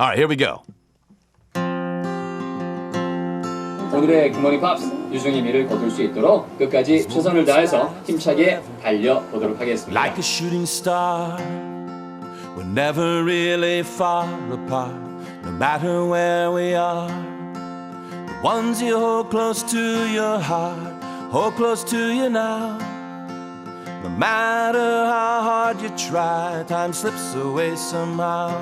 All right, here we go. 오늘의 굿모닝 팝스 유중히 미를 거둘 수 있도록 끝까지 최선을 다해서 힘차게 달려보도록 하겠습니다. Like a shooting star, we're never really far apart, no matter where we are. The ones you hold close to your heart, hold close to you now. No matter how hard you try, time slips away somehow.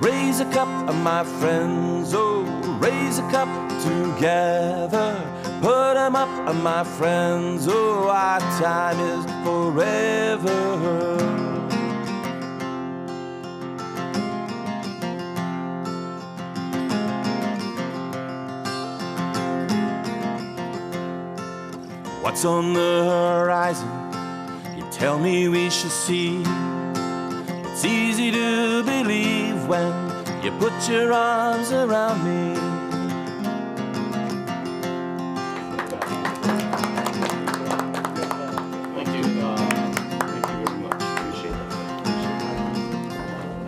Raise a cup, my friends, oh, raise a cup together. Put 'em up, uh, my friends, oh, our time is forever. What's on the horizon? You tell me we shall see. It's easy to believe when you put your arms around me. Thank you. Uh, thank you very much. Appreciate that.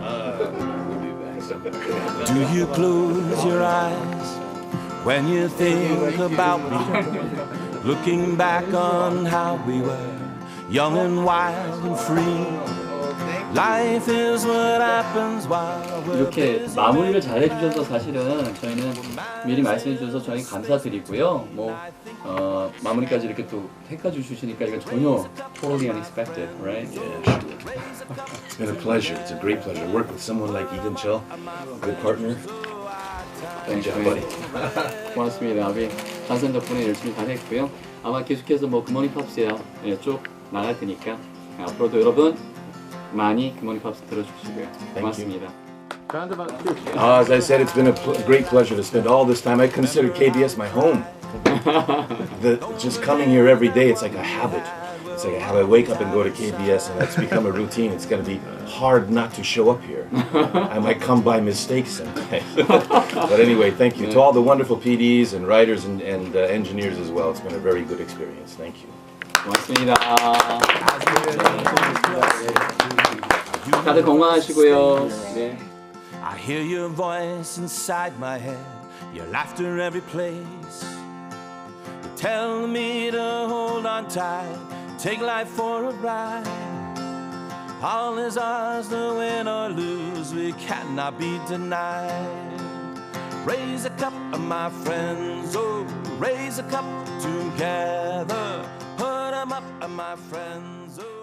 Uh, we'll be back. Do you close your eyes when you think about me? Looking back on how we were, young and wild and free. 이렇게 마무리를 잘 해주셔서 사실은 저희는 미리 말씀해 주셔서 저희 감사드리고요. 뭐 어, 마무리까지 이렇게 또 해까지 주시니까 이건 전혀 totally unexpected, right? Yeah, sure. It's been a pleasure. It's a great pleasure to work with someone like Ethan Chell, good partner. Good job, buddy. 고맙습니다. 우리 단선 덕분에 열심히 잘 했고요. 아마 계속해서 뭐 굿모닝 팝스에 예, 쭉 나갈 테니까 앞으로도 여러분 많이 굿모닝 팝스 들어주시고요. 고맙습니다. Uh, as I said, it's been a pl- great pleasure to spend all this time. I consider KBS my home. the, just coming here every day, it's like a habit. It's like how I wake up and go to KBS, and that's become a routine. It's going to be hard not to show up here. I might come by mistake sometimes. but anyway, thank you to all the wonderful PDs and writers and, and uh, engineers as well. It's been a very good experience. Thank you. 고맙습니다. 다들 건강하시고요. 네. I hear your voice inside my head, your laughter every place. You tell me to hold on tight, take life for a ride. All is ours to win or lose, we cannot be denied. Raise a cup, my friends, oh, raise a cup together. Put 'em up, and my friends.